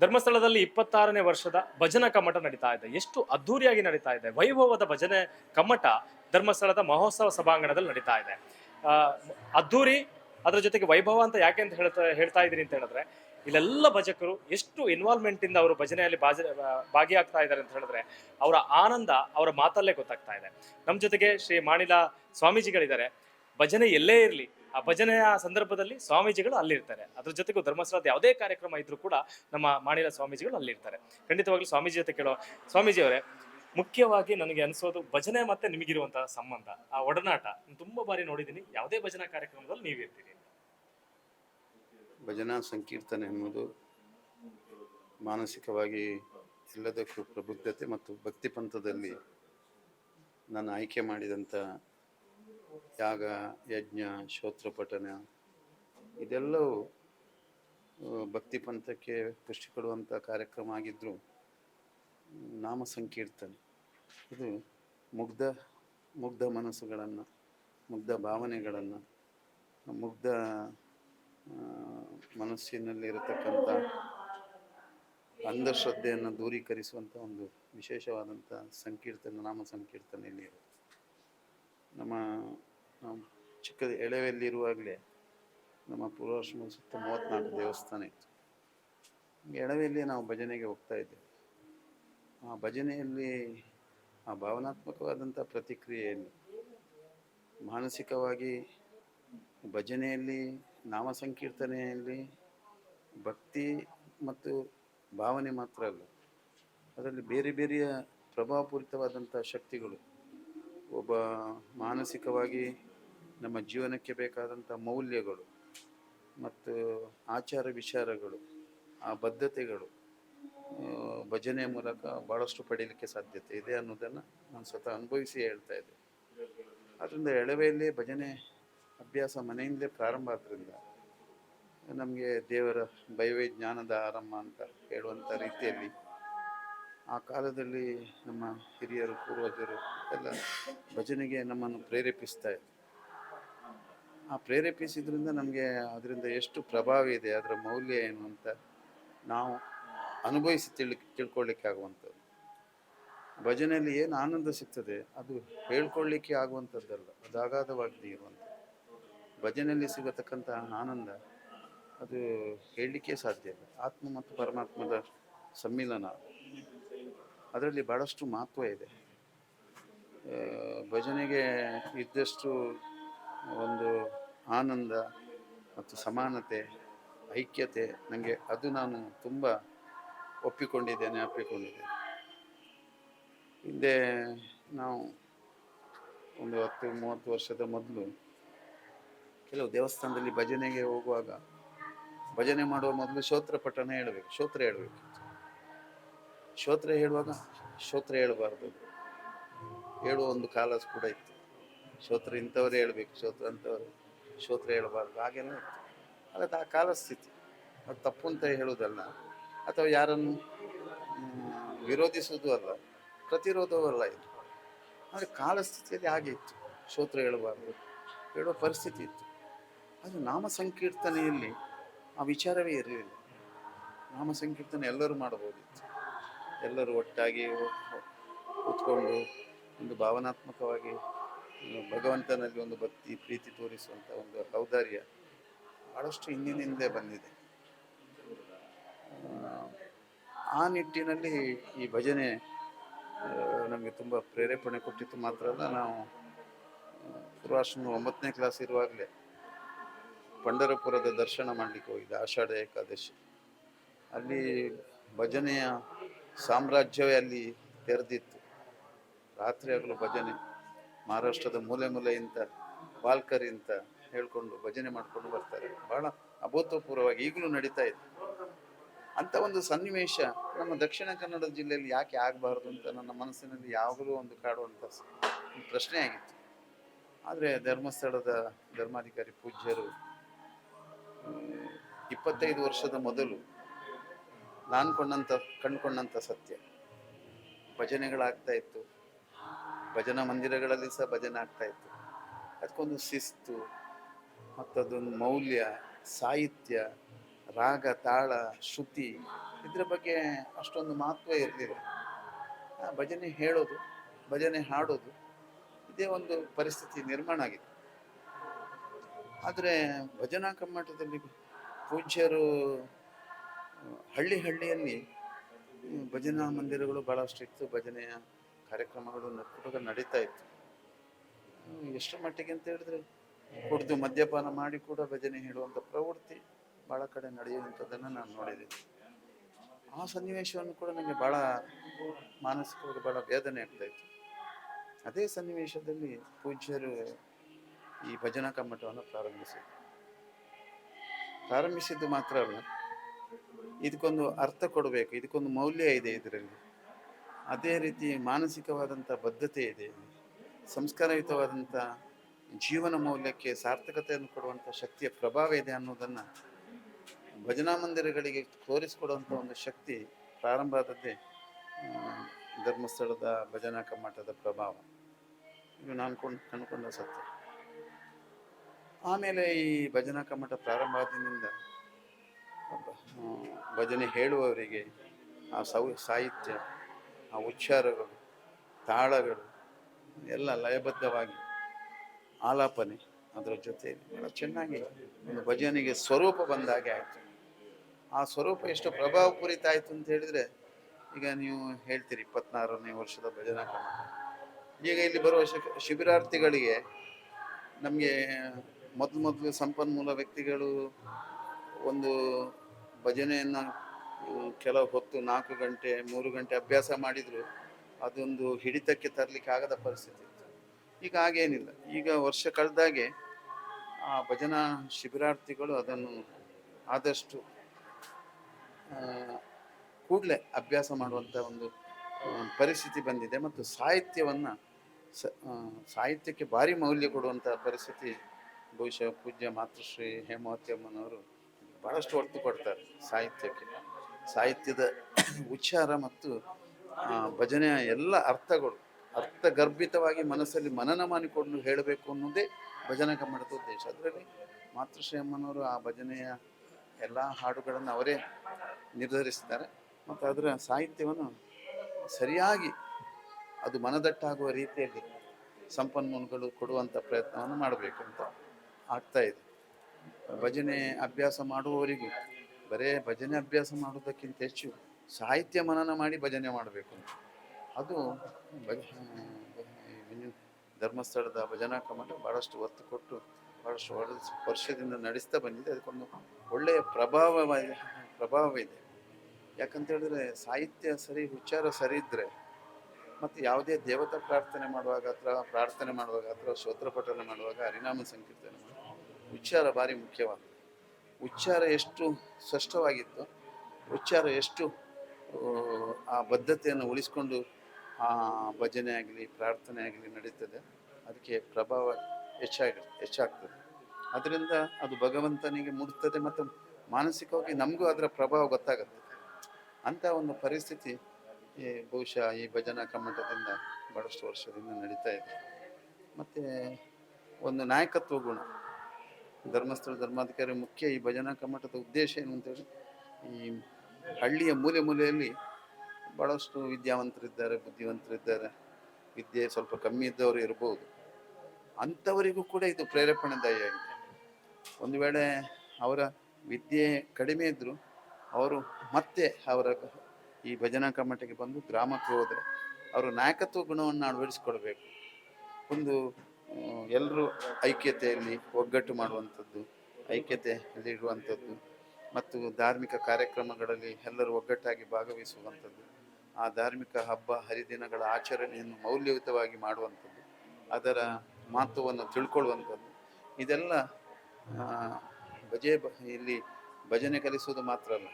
ಧರ್ಮಸ್ಥಳದಲ್ಲಿ ಇಪ್ಪತ್ತಾರನೇ ವರ್ಷದ ಭಜನಾ ಕಮ್ಮಟ ನಡೀತಾ ಇದೆ. ಎಷ್ಟು ಅದ್ಧೂರಿಯಾಗಿ ನಡೀತಾ ಇದೆ. ವೈಭವದ ಭಜನೆ ಕಮ್ಮಟ ಧರ್ಮಸ್ಥಳದ ಮಹೋತ್ಸವ ಸಭಾಂಗಣದಲ್ಲಿ ನಡೀತಾ ಇದೆ. ಅದ್ಧೂರಿ ಅದರ ಜೊತೆಗೆ ವೈಭವ ಅಂತ ಯಾಕೆ ಅಂತ ಹೇಳ್ತಾ ಹೇಳ್ತಾ ಇದ್ದೀನಿ ಅಂತ ಹೇಳಿದ್ರೆ, ಇಲ್ಲೆಲ್ಲ ಭಜಕರು ಎಷ್ಟು ಇನ್ವಾಲ್ವ್ಮೆಂಟ್ ಇಂದ ಅವರು ಭಜನೆಯಲ್ಲಿ ಬಾಜ ಭಾಗಿಯಾಗ್ತಾ ಇದ್ದಾರೆ ಅಂತ ಹೇಳಿದ್ರೆ, ಅವರ ಆನಂದ, ಅವರ ಮಾತಲ್ಲೇ ಗೊತ್ತಾಗ್ತಾ ಇದೆ. ನಮ್ಮ ಜೊತೆಗೆ ಶ್ರೀ ಮಾಣಿಲ ಸ್ವಾಮೀಜಿಗಳಿದ್ದಾರೆ. ಭಜನೆ ಎಲ್ಲೇ ಇರಲಿ ಆ ಭಜನೆಯ ಸಂದರ್ಭದಲ್ಲಿ ಸ್ವಾಮೀಜಿಗಳು ಅಲ್ಲಿರ್ತಾರೆ. ಅದ್ರ ಜೊತೆಗೂ ಧರ್ಮಸ್ಥಳದ ಯಾವುದೇ ಕಾರ್ಯಕ್ರಮ ಇದ್ರೂ ಕೂಡ ನಮ್ಮ ಮಾಡಿದ ಸ್ವಾಮೀಜಿಗಳು ಅಲ್ಲಿರ್ತಾರೆ. ಖಂಡಿತವಾಗ್ಲೂ ಸ್ವಾಮೀಜಿ ಜೊತೆ ಕೇಳೋ ಸ್ವಾಮೀಜಿ ಅವರೇ ಮುಖ್ಯವಾಗಿ ನನಗೆ ಅನಿಸೋದು ಭಜನೆ ಮತ್ತೆ ನಿಮಗಿರುವಂತಹ ಸಂಬಂಧ. ಆ ಒಡನಾಟ ತುಂಬಾ ಬಾರಿ ನೋಡಿದ್ದೀನಿ. ಯಾವುದೇ ಭಜನಾ ಕಾರ್ಯಕ್ರಮದಲ್ಲಿ ನೀವಿರ್ತೀರಿ ಭಜನಾ ಸಂಕೀರ್ತನೆ ಅನ್ನೋದು ಮಾನಸಿಕವಾಗಿ ಎಲ್ಲದಕ್ಕೂ ಪ್ರಬುದ್ಧತೆ ಮತ್ತು ಭಕ್ತಿ ಪಂಥದಲ್ಲಿ ನಾನು ಆಯ್ಕೆ ಮಾಡಿದಂಥ ಯಾಗ ಯಜ್ಞ ಶ್ರೋತ್ರ ಪಠನ ಇದೆಲ್ಲವೂ ಭಕ್ತಿ ಪಂಥಕ್ಕೆ ಪುಷ್ಟಿ ಕೊಡುವಂಥ ಕಾರ್ಯಕ್ರಮ ಆಗಿದ್ದರೂ ನಾಮ ಸಂಕೀರ್ತನೆ. ಇದು ಮುಗ್ಧ ಮುಗ್ಧ ಮನಸ್ಸುಗಳನ್ನು, ಮುಗ್ಧ ಭಾವನೆಗಳನ್ನು, ಮುಗ್ಧ ಮನಸ್ಸಿನಲ್ಲಿ ಮನಸ್ಸಿನಲ್ಲಿರತಕ್ಕಂಥ ಅಂಧಶ್ರದ್ಧೆಯನ್ನು ದೂರೀಕರಿಸುವಂಥ ಒಂದು ವಿಶೇಷವಾದಂಥ ಸಂಕೀರ್ತನ, ನಾಮ ಸಂಕೀರ್ತನೆಯಲ್ಲಿ ಇರುತ್ತೆ. ನಮ್ಮ ಚಿಕ್ಕದ ಚಿಕ್ಕ ಎಳವೆಯಲ್ಲಿರುವಾಗಲೇ ನಮ್ಮ ಪೂರ್ವಾಶ್ರಮದ ಸುತ್ತ ಮೂವತ್ತ್ನಾಲ್ಕು ದೇವಸ್ಥಾನ ಇತ್ತು. ಎಳವೆಯಲ್ಲಿ ನಾವು ಭಜನೆಗೆ ಹೋಗ್ತಾ ಇದ್ದೇವೆ. ಆ ಭಜನೆಯಲ್ಲಿ ಆ ಭಾವನಾತ್ಮಕವಾದಂಥ ಪ್ರತಿಕ್ರಿಯೆಯಲ್ಲಿ, ಮಾನಸಿಕವಾಗಿ ಭಜನೆಯಲ್ಲಿ, ನಾಮ ಸಂಕೀರ್ತನೆಯಲ್ಲಿ, ಭಕ್ತಿ ಮತ್ತು ಭಾವನೆ ಮಾತ್ರ ಅಲ್ಲ, ಅದರಲ್ಲಿ ಬೇರೆ ಬೇರೆಯ ಪ್ರಭಾವಪೂರಿತವಾದಂಥ ಶಕ್ತಿಗಳು ಒಬ್ಬ ಮಾನಸಿಕವಾಗಿ ನಮ್ಮ ಜೀವನಕ್ಕೆ ಬೇಕಾದಂಥ ಮೌಲ್ಯಗಳು ಮತ್ತು ಆಚಾರ ವಿಚಾರಗಳು, ಆ ಬದ್ಧತೆಗಳು ಭಜನೆಯ ಮೂಲಕ ಭಾಳಷ್ಟು ಪಡೀಲಿಕ್ಕೆ ಸಾಧ್ಯತೆ ಇದೆ ಅನ್ನೋದನ್ನು ನಾನು ಸ್ವತಃ ಅನುಭವಿಸಿ ಹೇಳ್ತಾ ಇದ್ದೆ. ಆದ್ದರಿಂದ ಎಳವೆಯಲ್ಲಿ ಭಜನೆ ಅಭ್ಯಾಸ ಮನೆಯಿಂದಲೇ ಪ್ರಾರಂಭ ಆದ್ದರಿಂದ ನಮಗೆ ದೇವರ ಬಯವೇ ಜ್ಞಾನದ ಆರಂಭ ಅಂತ ಹೇಳುವಂಥ ರೀತಿಯಲ್ಲಿ ಆ ಕಾಲದಲ್ಲಿ ನಮ್ಮ ಹಿರಿಯರು, ಪೂರ್ವಜರು ಎಲ್ಲ ಭಜನೆಗೆ ನಮ್ಮನ್ನು ಪ್ರೇರೇಪಿಸ್ತಾ ಇದ್ರು. ಆ ಪ್ರೇರೇಪಿಸಿದ್ರಿಂದ ನಮಗೆ ಅದರಿಂದ ಎಷ್ಟು ಪ್ರಭಾವ ಇದೆ, ಅದರ ಮೌಲ್ಯ ಏನು ಅಂತ ನಾವು ಅನುಭವಿಸಿ ತಿಳಿ ತಿಳ್ಕೊಳ್ಳಿಕ್ಕೆ ಆಗುವಂಥದ್ದು. ಭಜನೆಯಲ್ಲಿ ಏನು ಆನಂದ ಸಿಗ್ತದೆ ಅದು ಹೇಳ್ಕೊಳ್ಳಿಕ್ಕೆ ಆಗುವಂಥದ್ದಲ್ಲ ಅದು ಅಗಾಧವಾಗಿ ಇರುವಂಥದ್ದು. ಭಜನೆಯಲ್ಲಿ ಸಿಗತಕ್ಕಂಥ ಆನಂದ ಅದು ಹೇಳಲಿಕ್ಕೆ ಸಾಧ್ಯ ಇಲ್ಲ. ಆತ್ಮ ಮತ್ತು ಪರಮಾತ್ಮದ ಸಮ್ಮಿಲನ ಅದರಲ್ಲಿ ಭಾಳಷ್ಟು ಮಹತ್ವ ಇದೆ. ಭಜನೆಗೆ ಇದ್ದಷ್ಟು ಒಂದು ಆನಂದ ಮತ್ತು ಸಮಾನತೆ, ಐಕ್ಯತೆ ನನಗೆ ಅದು ನಾನು ತುಂಬ ಒಪ್ಪಿಕೊಂಡಿದ್ದೇನೆ, ಅಪ್ಪಿಕೊಂಡಿದ್ದೇನೆ. ಹಿಂದೆ ನಾವು ಒಂದು ಹತ್ತು, ಮೂವತ್ತು ವರ್ಷದ ಮೊದಲು ಕೆಲವು ದೇವಸ್ಥಾನದಲ್ಲಿ ಭಜನೆಗೆ ಹೋಗುವಾಗ ಭಜನೆ ಮಾಡುವ ಮೊದಲು ಶೋತ್ರ ಪಠಣ ಹೇಳಬೇಕು, ಶ್ರೋತ್ರ ಹೇಳಬೇಕು. ಶ್ರೋತ್ರ ಹೇಳುವಾಗ ಶ್ರೋತ್ರ ಹೇಳಬಾರ್ದು. ಹೇಳುವ ಒಂದು ಕಾಲ ಕೂಡ ಇತ್ತು. ಶ್ರೋತ್ರ ಇಂಥವರೇ ಹೇಳಬೇಕು, ಶ್ರೋತ್ರ ಅಂಥವ್ರು ಶ್ರೋತ್ರ ಹೇಳಬಾರ್ದು. ಹಾಗೆಲ್ಲ ಇತ್ತು. ಆ ಕಾಲ ಸ್ಥಿತಿ. ಅದು ತಪ್ಪು ಅಂತ ಹೇಳುವುದಲ್ಲ. ಅಥವಾ ಯಾರನ್ನು ವಿರೋಧಿಸುವುದು ಅಲ್ಲ, ಪ್ರತಿರೋಧವೂ ಅಲ್ಲ ಇದು. ಆದರೆ ಕಾಲ ಸ್ಥಿತಿಯಲ್ಲಿ ಹಾಗೆ ಇತ್ತು. ಶ್ರೋತ್ರ ಹೇಳಬಾರ್ದು ಹೇಳುವ ಪರಿಸ್ಥಿತಿ ಇತ್ತು. ಅದು ನಾಮ ಸಂಕೀರ್ತನೆಯಲ್ಲಿ ಆ ವಿಚಾರವೇ ಇರಲಿಲ್ಲ. ನಾಮ ಸಂಕೀರ್ತನೆ ಎಲ್ಲರೂ ಮಾಡಬಹುದಿತ್ತು. ಎಲ್ಲರೂ ಒಟ್ಟಾಗಿ ಕೂತ್ಕೊಂಡು ಒಂದು ಭಾವನಾತ್ಮಕವಾಗಿ ಭಗವಂತನಲ್ಲಿ ಒಂದು ಭಕ್ತಿ ಪ್ರೀತಿ ತೋರಿಸುವಂಥ ಒಂದು ಔದಾರ್ಯ ಭಾಳಷ್ಟು ಹಿಂದಿನಿಂದ ಬಂದಿದೆ. ಆ, ನಿಟ್ಟಿನಲ್ಲಿ ಈ ಭಜನೆ ನಮಗೆ ತುಂಬ ಪ್ರೇರೇಪಣೆ ಕೊಟ್ಟಿತ್ತು ಮಾತ್ರ ಅಲ್ಲ ನಾವು ಪೂರ್ವಾಶ್ರಮ ಒಂಬತ್ತನೇ ಕ್ಲಾಸ್ ಇರುವಾಗಲೇ ಪಂಡರಪುರದ ದರ್ಶನ ಮಾಡಲಿಕ್ಕೆ ಹೋಗಿದ್ದೆ ಆಷಾಢ ಏಕಾದಶಿ. ಅಲ್ಲಿ ಭಜನೆಯ ಸಾಮ್ರಾಜ್ಯವೇ ಅಲ್ಲಿ ತೆರೆದಿತ್ತು. ರಾತ್ರಿ ಆಗಲು ಭಜನೆ, ಮಹಾರಾಷ್ಟ್ರದ ಮೂಲೆ ಮೂಲೆಯಿಂದ ಅಂತ ಹೇಳ್ಕೊಂಡು ಭಜನೆ ಮಾಡಿಕೊಂಡು ಬರ್ತಾರೆ. ಬಹಳ ಅಭೂತಪೂರ್ವವಾಗಿ ಈಗಲೂ ನಡೀತಾ ಇದೆ. ಅಂತ ಒಂದು ಸನ್ನಿವೇಶ ನಮ್ಮ ದಕ್ಷಿಣ ಕನ್ನಡ ಜಿಲ್ಲೆಯಲ್ಲಿ ಯಾಕೆ ಆಗಬಾರ್ದು ಅಂತ ನನ್ನ ಮನಸ್ಸಿನಲ್ಲಿ ಯಾವಾಗಲೂ ಒಂದು ಕಾಡುವಂಥ ಪ್ರಶ್ನೆ ಆಗಿತ್ತು. ಆದರೆ ಧರ್ಮಸ್ಥಳದ ಧರ್ಮಾಧಿಕಾರಿ ಪೂಜ್ಯರು ಇಪ್ಪತ್ತೈದು ವರ್ಷದ ಮೊದಲು ನಾನು ಕೊಂಡಂಥ ಕಂಡುಕೊಂಡಂಥ ಸತ್ಯ. ಭಜನೆಗಳಾಗ್ತಾ ಇತ್ತು. ಭಜನಾ ಮಂದಿರಗಳಲ್ಲಿ ಸಹ ಭಜನೆ ಆಗ್ತಾ ಇತ್ತು. ಅದಕ್ಕೊಂದು ಶಿಸ್ತು, ಮತ್ತದೊಂದು ಮೌಲ್ಯ, ಸಾಹಿತ್ಯ, ರಾಗ, ತಾಳ, ಶ್ರುತಿ ಇದ್ರ ಬಗ್ಗೆ ಅಷ್ಟೊಂದು ಮಹತ್ವ ಇರಲಿಲ್ಲ. ಭಜನೆ ಹೇಳೋದು, ಭಜನೆ ಹಾಡೋದು ಇದೇ ಒಂದು ಪರಿಸ್ಥಿತಿ ನಿರ್ಮಾಣ ಆಗಿದೆ ಆದರೆ ಭಜನಾ ಕಮ್ಮಟದಲ್ಲಿ ಪೂಜ್ಯರು ಹಳ್ಳಿ ಹಳ್ಳಿಯಲ್ಲಿ ಭಜನಾ ಮಂದಿರಗಳು ಭಾಳಷ್ಟು ಇತ್ತು ಭಜನೆಯ ಕಾರ್ಯಕ್ರಮಗಳು ನಕ್ಕುಟುಗ ನಡೀತಾ ಇತ್ತು. ಎಷ್ಟು ಮಟ್ಟಿಗೆ ಅಂತ ಹೇಳಿದ್ರೆ, ಕುಡಿದು ಮದ್ಯಪಾನ ಮಾಡಿ ಕೂಡ ಭಜನೆ ಹೇಳುವಂಥ ಪ್ರವೃತ್ತಿ ಭಾಳ ಕಡೆ ನಡೆಯುವಂಥದ್ದನ್ನು ನಾನು ನೋಡಿದ್ದೀನಿ ಆ ಸನ್ನಿವೇಶವನ್ನು ಕೂಡ ನನಗೆ ಭಾಳ ಮಾನಸಿಕವಾಗಿ ಭಾಳ ವೇದನೆ ಆಗ್ತಾ ಇತ್ತು. ಅದೇ ಸನ್ನಿವೇಶದಲ್ಲಿ ಪೂಜ್ಯರು ಈ ಭಜನಾ ಕಮ್ಮಟವನ್ನು ಪ್ರಾರಂಭಿಸಿದ್ರು. ಪ್ರಾರಂಭಿಸಿದ್ದು ಮಾತ್ರ ಅಲ್ಲ ಇದಕ್ಕೊಂದು ಅರ್ಥ ಕೊಡಬೇಕು, ಇದಕ್ಕೊಂದು ಮೌಲ್ಯ ಇದೆ ಇದರಲ್ಲಿ. ಅದೇ ರೀತಿ ಮಾನಸಿಕವಾದಂಥ ಬದ್ಧತೆ ಇದೆ. ಸಂಸ್ಕಾರಯುತವಾದಂಥ ಜೀವನ ಮೌಲ್ಯಕ್ಕೆ ಸಾರ್ಥಕತೆಯನ್ನು ಕೊಡುವಂಥ ಶಕ್ತಿಯ ಪ್ರಭಾವ ಇದೆ ಅನ್ನೋದನ್ನು ಭಜನಾ ಮಂದಿರಗಳಿಗೆ ತೋರಿಸಿಕೊಡುವಂಥ ಒಂದು ಶಕ್ತಿ ಪ್ರಾರಂಭ ಆದದ್ದೇ ಧರ್ಮಸ್ಥಳದ ಭಜನಾ ಕಮ್ಮಟದ ಪ್ರಭಾವ. ಇದು ನಾನು ಕೊಂಡು, ಕಂಡುಕೊಂಡ ಸತ್ಯ. ಆಮೇಲೆ ಈ ಭಜನಾ ಕಮ್ಮಟ ಪ್ರಾರಂಭ ಆದಿನಿಂದ ಭಜನೆ ಹೇಳುವವರಿಗೆ ಆ ಸೌ, ಸಾಹಿತ್ಯ, ಆ ಉಚ್ಚಾರಗಳು, ತಾಳಗಳು, ಎಲ್ಲ ಲಯಬದ್ಧವಾಗಿ ಆಲಾಪನೆ ಅದರ ಜೊತೆ ಬಹಳ ಚೆನ್ನಾಗಿ ಒಂದು ಭಜನೆಗೆ ಸ್ವರೂಪ ಬಂದಾಗೆ ಆಯಿತು. ಆ ಸ್ವರೂಪ ಎಷ್ಟು ಪ್ರಭಾವಪೂರಿತ ಆಯಿತು ಅಂತ ಹೇಳಿದರೆ ಈಗ ನೀವು ಹೇಳ್ತೀರಿ ಇಪ್ಪತ್ನಾರನೇ ವರ್ಷದ ಭಜನಾ ಕ್ರಮ. ಈಗ ಇಲ್ಲಿ ಬರುವ ಶಿಬಿರಾರ್ಥಿಗಳಿಗೆ ನಮಗೆ ಮೊದಲು ಮೊದಲು ಸಂಪನ್ಮೂಲ ವ್ಯಕ್ತಿಗಳು ಒಂದು ಭಜನೆಯನ್ನು ಕೆಲವು ಹೊತ್ತು ನಾಲ್ಕು ಗಂಟೆ, ಮೂರು ಗಂಟೆ ಅಭ್ಯಾಸ ಮಾಡಿದ್ರು, ಅದೊಂದು ಹಿಡಿತಕ್ಕೆ ತರಲಿಕ್ಕೆ ಆಗದ ಪರಿಸ್ಥಿತಿ ಇತ್ತು. ಈಗ ಹಾಗೇನಿಲ್ಲ. ಈಗ ವರ್ಷ ಕಳೆದಾಗೆ ಆ ಭಜನಾ ಶಿಬಿರಾರ್ಥಿಗಳು ಅದನ್ನು ಆದಷ್ಟು ಕೂಡಲೇ ಅಭ್ಯಾಸ ಮಾಡುವಂಥ ಒಂದು ಪರಿಸ್ಥಿತಿ ಬಂದಿದೆ ಮತ್ತು ಸಾಹಿತ್ಯವನ್ನು ಸಾಹಿತ್ಯಕ್ಕೆ ಭಾರಿ ಮೌಲ್ಯ ಕೊಡುವಂಥ ಪರಿಸ್ಥಿತಿ ಬಹುಶಃ ಪೂಜ್ಯ ಮಾತೃಶ್ರೀ ಹೇಮಾವತಿ ಅಮ್ಮನವರು ಭಾಳಷ್ಟು ಒತ್ತು ಕೊಡ್ತಾರೆ ಸಾಹಿತ್ಯಕ್ಕೆ. ಸಾಹಿತ್ಯದ ಉಚ್ಚಾರ ಮತ್ತು ಭಜನೆಯ ಎಲ್ಲ ಅರ್ಥಗಳು, ಅರ್ಥಗರ್ಭಿತವಾಗಿ ಮನಸ್ಸಲ್ಲಿ ಮನನ ಮಾಡಿಕೊಂಡು ಹೇಳಬೇಕು ಅನ್ನೋದೇ ಭಜನೆ ಕಮ್ಮಡದ ಉದ್ದೇಶ. ಅದರಲ್ಲಿ ಮಾತೃಶ್ರೀ ಅಮ್ಮನವರು ಆ ಭಜನೆಯ ಎಲ್ಲ ಹಾಡುಗಳನ್ನು ಅವರೇ ನಿರ್ಧರಿಸಿದ್ದಾರೆ. ಮತ್ತು ಅದರ ಸಾಹಿತ್ಯವನ್ನು ಸರಿಯಾಗಿ ಅದು ಮನದಟ್ಟಾಗುವ ರೀತಿಯಲ್ಲಿ ಸಂಪನ್ಮೂಲಗಳು ಕೊಡುವಂಥ ಪ್ರಯತ್ನವನ್ನು ಮಾಡಬೇಕು ಅಂತ ಆಗ್ತಾ ಇದೆ. ಭಜನೆ ಅಭ್ಯಾಸ ಮಾಡುವವರಿಗೂ, ಬರೇ ಭಜನೆ ಅಭ್ಯಾಸ ಮಾಡುವುದಕ್ಕಿಂತ ಹೆಚ್ಚು ಸಾಹಿತ್ಯ ಮನನ ಮಾಡಿ ಭಜನೆ ಮಾಡಬೇಕು ಅದು ಈ ಧರ್ಮಸ್ಥಳದ ಭಜನಾ ಕಮ್ಮಟ ಭಾಳಷ್ಟು ಒತ್ತು ಕೊಟ್ಟು ಭಾಳಷ್ಟು ವರ್ಷ, ವರ್ಷದಿಂದ ನಡೆಸ್ತಾ ಬಂದಿದೆ. ಅದಕ್ಕೊಂದು ಒಳ್ಳೆಯ ಪ್ರಭಾವವಾಗಿ ಪ್ರಭಾವವಿದೆ. ಯಾಕಂತ ಹೇಳಿದ್ರೆ ಸಾಹಿತ್ಯ ಸರಿ ವಿಚಾರ ಸರಿ ಇದ್ದರೆ ಮತ್ತು ಯಾವುದೇ ದೇವತಾ ಪ್ರಾರ್ಥನೆ ಮಾಡುವಾಗ ಅಥವಾ ಪ್ರಾರ್ಥನೆ ಮಾಡುವಾಗ ಅಥವಾ ಸ್ತೋತ್ರ ಮಾಡುವಾಗ ಹರಿನಾಮ ಸಂಕೀರ್ತನೆ ಮಾಡುವಾಗ ಉಚ್ಚಾರ ಭಾರಿ ಮುಖ್ಯವಾದ. ಉಚ್ಚಾರ ಎಷ್ಟು ಸ್ಪಷ್ಟವಾಗಿತ್ತು ಉಚ್ಚಾರ ಎಷ್ಟು ಆ, ಬದ್ಧತೆಯನ್ನು ಉಳಿಸ್ಕೊಂಡು ಆ ಭಜನೆ ಆಗಲಿ ಪ್ರಾರ್ಥನೆ ಆಗಲಿ ನಡೀತದೆ ಅದಕ್ಕೆ ಪ್ರಭಾವ ಹೆಚ್ಚಾಗಿ ಹೆಚ್ಚಾಗ್ತದೆ. ಅದರಿಂದ ಅದು ಭಗವಂತನಿಗೆ ಮುಡುತ್ತದೆ ಮತ್ತು ಮಾನಸಿಕವಾಗಿ ನಮಗೂ ಅದರ ಪ್ರಭಾವ ಗೊತ್ತಾಗುತ್ತೆ. ಅಂಥ ಒಂದು ಪರಿಸ್ಥಿತಿ ಈ ಬಹುಶಃ ಈ ಭಜನಾ ಕಮ್ಮಟದಿಂದ ಭಾಳಷ್ಟು ವರ್ಷದಿಂದ ನಡೀತಾ ಇದೆ. ಮತ್ತು ಒಂದು ನಾಯಕತ್ವ ಗುಣ. ಧರ್ಮಸ್ಥಳ ಧರ್ಮಾಧಿಕಾರಿ ಮುಖ್ಯ ಈ ಭಜನಾ ಕಮ್ಮಟದ ಉದ್ದೇಶ ಏನು ಅಂತೇಳಿ, ಈ ಹಳ್ಳಿಯ ಮೂಲೆ ಮೂಲೆಯಲ್ಲಿ ಭಾಳಷ್ಟು ವಿದ್ಯಾವಂತರಿದ್ದಾರೆ, ಬುದ್ಧಿವಂತರಿದ್ದಾರೆ. ವಿದ್ಯೆ ಸ್ವಲ್ಪ ಕಮ್ಮಿ ಇದ್ದವರು ಇರ್ಬೋದು. ಅಂಥವರಿಗೂ ಕೂಡ ಇದು ಪ್ರೇರೇಪಣೆದಾಯಿಯಾಗಿದೆ ಒಂದು ವೇಳೆ ಅವರ ವಿದ್ಯೆ ಕಡಿಮೆ ಇದ್ದರೂ ಅವರು ಮತ್ತೆ ಅವರ ಈ ಭಜನಾ ಕಮ್ಮಟಕ್ಕೆ ಬಂದು ಗ್ರಾಮಕ್ಕೆ ಹೋದರೆ ಅವರು ನಾಯಕತ್ವ ಗುಣವನ್ನು ಅಳವಡಿಸ್ಕೊಳ್ಬೇಕು. ಒಂದು ಎಲ್ಲರೂ ಐಕ್ಯತೆಯಲ್ಲಿ ಒಗ್ಗಟ್ಟು ಮಾಡುವಂಥದ್ದು ಐಕ್ಯತೆಯಲ್ಲಿ ಇಡುವಂಥದ್ದು ಮತ್ತು ಧಾರ್ಮಿಕ ಕಾರ್ಯಕ್ರಮಗಳಲ್ಲಿ ಎಲ್ಲರೂ ಒಗ್ಗಟ್ಟಾಗಿ ಭಾಗವಹಿಸುವಂಥದ್ದು, ಆ ಧಾರ್ಮಿಕ ಹಬ್ಬ ಹರಿದಿನಗಳ ಆಚರಣೆಯನ್ನು ಮೌಲ್ಯಯುತವಾಗಿ ಮಾಡುವಂಥದ್ದು, ಅದರ ಮಹತ್ವವನ್ನು ತಿಳ್ಕೊಳ್ಳುವಂಥದ್ದು, ಇದೆಲ್ಲ ಭಜೆ ಇಲ್ಲಿ ಭಜನೆ ಕಲಿಸುವುದು ಮಾತ್ರ ಅಲ್ಲ.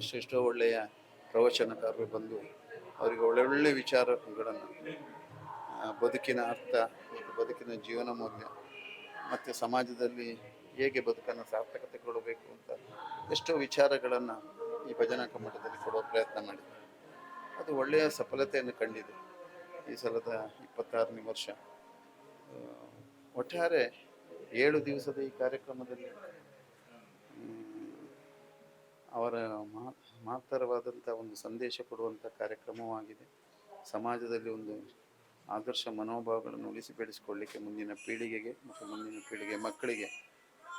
ಎಷ್ಟೆಷ್ಟೋ ಒಳ್ಳೆಯ ಪ್ರವಚನಕಾರರು ಬಂದು ಅವರಿಗೆ ಒಳ್ಳೊಳ್ಳೆ ವಿಚಾರಗಳನ್ನು ಬದುಕಿನ ಅರ್ಥ ಬದುಕಿನ ಜೀವನ ಮೌಲ್ಯ, ಮತ್ತು ಸಮಾಜದಲ್ಲಿ ಹೇಗೆ ಬದುಕನ್ನು ಸಾರ್ಥಕತೆ ಕೊಡಬೇಕು ಅಂತ ಎಷ್ಟೋ ವಿಚಾರಗಳನ್ನು ಈ ಭಜನಾ ಕಮ್ಮಟದಲ್ಲಿ ಕೊಡುವ ಪ್ರಯತ್ನ ಮಾಡಿದೆ ಅದು ಒಳ್ಳೆಯ ಸಫಲತೆಯನ್ನು ಕಂಡಿದೆ. ಈ ಸಲದ ಇಪ್ಪತ್ತಾರನೇ ವರ್ಷ. ಒಟ್ಟಾರೆ ಏಳು ದಿವಸದ ಈ ಕಾರ್ಯಕ್ರಮದಲ್ಲಿ ಅವರ ಮಹತ್ತರವಾದಂಥ ಒಂದು ಸಂದೇಶ ಕೊಡುವಂಥ ಕಾರ್ಯಕ್ರಮವಾಗಿದೆ. ಸಮಾಜದಲ್ಲಿ ಒಂದು ಆದರ್ಶ ಮನೋಭಾವಗಳನ್ನು ಉಳಿಸಿ ಬೆಳೆಸಿಕೊಳ್ಳಿಕ್ಕೆ ಮುಂದಿನ ಪೀಳಿಗೆಗೆ ಮತ್ತು ಮುಂದಿನ ಪೀಳಿಗೆ ಮಕ್ಕಳಿಗೆ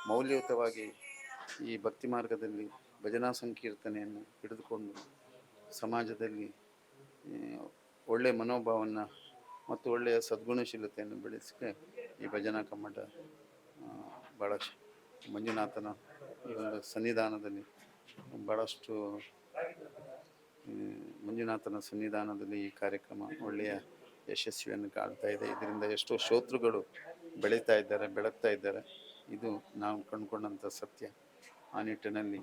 ಮೌಲ್ಯಯುತವಾಗಿ ಈ ಭಕ್ತಿ ಮಾರ್ಗದಲ್ಲಿ ಭಜನಾ ಸಂಕೀರ್ತನೆಯನ್ನು ಹಿಡಿದುಕೊಂಡು ಸಮಾಜದಲ್ಲಿ ಒಳ್ಳೆಯ ಮನೋಭಾವವನ್ನು ಮತ್ತು ಒಳ್ಳೆಯ ಸದ್ಗುಣಶೀಲತೆಯನ್ನು ಬೆಳೆಸಕ್ಕೆ ಈ ಭಜನಾ ಕಮ್ಮಟ ಭಾಳ ಮಂಜುನಾಥನ ಈ ಒಂದು ಸನ್ನಿಧಾನದಲ್ಲಿ ಭಾಳಷ್ಟು ಮಂಜುನಾಥನ ಸನ್ನಿಧಾನದಲ್ಲಿ ಈ ಕಾರ್ಯಕ್ರಮ ಒಳ್ಳೆಯ ಯಶಸ್ವಿಯನ್ನು ಕಾಣ್ತಾ ಇದೆ. ಇದರಿಂದ ಎಷ್ಟೋ ಶ್ರೋತೃಗಳು ಬೆಳೀತಾ ಇದ್ದಾರೆ, ಬೆಳಗ್ತಾ ಇದ್ದಾರೆ. ಇದು ನಾವು ಕಂಡುಕೊಂಡಂಥ ಸತ್ಯ. ಆ ನಿಟ್ಟಿನಲ್ಲಿ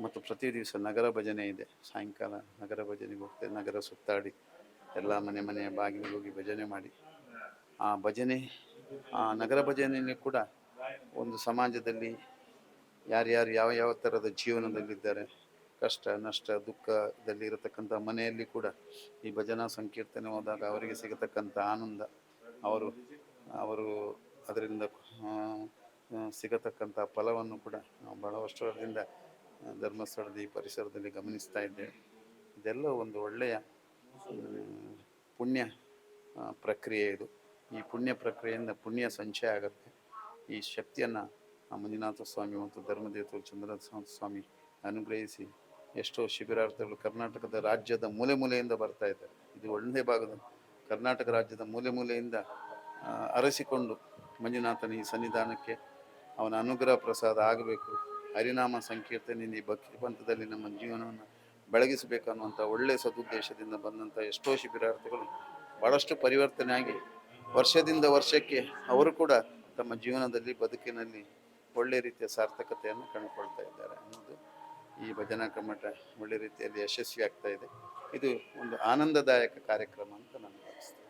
ಮತ್ತು ಪ್ರತಿ ದಿವಸ ನಗರ ಭಜನೆ ಇದೆ. ಸಾಯಂಕಾಲ ನಗರ ಭಜನೆಗೆ ಹೋಗ್ತೇವೆ. ನಗರ ಸುತ್ತಾಡಿ ಎಲ್ಲ ಮನೆ ಮನೆಯ ಬಾಗಿಲು ಹೋಗಿ ಭಜನೆ ಮಾಡಿ. ಆ ಭಜನೆ, ಆ ನಗರ ಭಜನೆಯಲ್ಲಿ ಕೂಡ ಒಂದು ಸಮಾಜದಲ್ಲಿ ಯಾರ್ಯಾರು ಯಾವ ಯಾವ ಥರದ ಜೀವನದಲ್ಲಿದ್ದಾರೆ ಕಷ್ಟ, ನಷ್ಟ ದುಃಖದಲ್ಲಿ ಇರತಕ್ಕಂಥ ಮನೆಯಲ್ಲಿ ಕೂಡ ಈ ಭಜನಾ ಸಂಕೀರ್ತನೆ ಹೋದಾಗ ಅವರಿಗೆ ಸಿಗತಕ್ಕಂಥ ಆನಂದ. ಅವರು ಅವರು ಅದರಿಂದ ಸಿಗತಕ್ಕಂಥ ಫಲವನ್ನು ಕೂಡ ನಾವು ಬಹಳ ವರ್ಷದಿಂದ ಧರ್ಮಸ್ಥಳದ ಈ ಪರಿಸರದಲ್ಲಿ ಗಮನಿಸ್ತಾ ಇದ್ದೇವೆ. ಇದೆಲ್ಲ ಒಂದು ಒಳ್ಳೆಯ ಪುಣ್ಯ ಪ್ರಕ್ರಿಯೆ ಇದು. ಈ ಪುಣ್ಯ ಪ್ರಕ್ರಿಯೆಯಿಂದ ಪುಣ್ಯ ಸಂಚಯ ಆಗುತ್ತೆ. ಈ ಶಕ್ತಿಯನ್ನು ಮಂಜುನಾಥ ಸ್ವಾಮಿ ಮತ್ತು ಧರ್ಮದೇವತೆ ಚಂದ್ರನಾಥ ಸ್ವಾಮಿ ಅನುಗ್ರಹಿಸಿ ಎಷ್ಟೋ ಶಿಬಿರಾರ್ಥಿಗಳು ಕರ್ನಾಟಕದ ರಾಜ್ಯದ ಮೂಲೆ ಮೂಲೆಯಿಂದ ಬರ್ತಾ ಇದ್ದಾರೆ. ಇದು ಒಂದೇ ಭಾಗದ ಕರ್ನಾಟಕ ರಾಜ್ಯದ ಮೂಲೆ ಮೂಲೆಯಿಂದ ಅರಸಿಕೊಂಡು ಮಂಜುನಾಥನ ಈ ಸನ್ನಿಧಾನಕ್ಕೆ ಅವನ ಅನುಗ್ರಹ ಪ್ರಸಾದ ಆಗಬೇಕು. ಹರಿನಾಮ ಸಂಕೀರ್ತನೆ ಈ ಭಕ್ತಿ ಪಂಥದಲ್ಲಿ ನಮ್ಮ ಜೀವನವನ್ನು ಬೆಳಗಿಸಬೇಕು ಅನ್ನುವಂಥ ಒಳ್ಳೆಯ ಸದುದ್ದೇಶದಿಂದ ಬಂದಂಥ ಎಷ್ಟೋ ಶಿಬಿರಾರ್ಥಿಗಳು ಭಾಳಷ್ಟು ಪರಿವರ್ತನೆ ಆಗಿ ವರ್ಷದಿಂದ ವರ್ಷಕ್ಕೆ ಅವರು ಕೂಡ ತಮ್ಮ ಜೀವನದಲ್ಲಿ ಬದುಕಿನಲ್ಲಿ ಒಳ್ಳೆಯ ರೀತಿಯ ಸಾರ್ಥಕತೆಯನ್ನು ಕಂಡುಕೊಳ್ತಾ ಇದ್ದಾರೆ ಅನ್ನೋದು ಈ ಭಜನಾ ಕಮ್ಮಟ ಒಳ್ಳೆ ರೀತಿಯಲ್ಲಿ ಯಶಸ್ವಿ ಆಗ್ತಾ ಇದೆ. ಇದು ಒಂದು ಆನಂದದಾಯಕ ಕಾರ್ಯಕ್ರಮ ಅಂತ ನಾನು ಭಾವಿಸ್ತೇನೆ.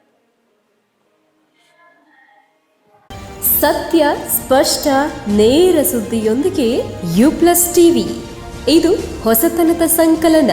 ಸತ್ಯ, ಸ್ಪಷ್ಟ, ನೇರ ಸುದ್ದಿಯೊಂದಿಗೆ ಯು ಪ್ಲಸ್ ಟಿವಿ. ಇದು ಹೊಸತನದ ಸಂಕಲನ.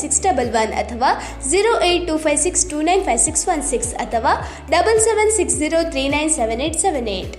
six double one ಅಥವಾ zero eight two five six two nine five six one six ಅಥವಾ double seven six zero three nine seven eight seven eight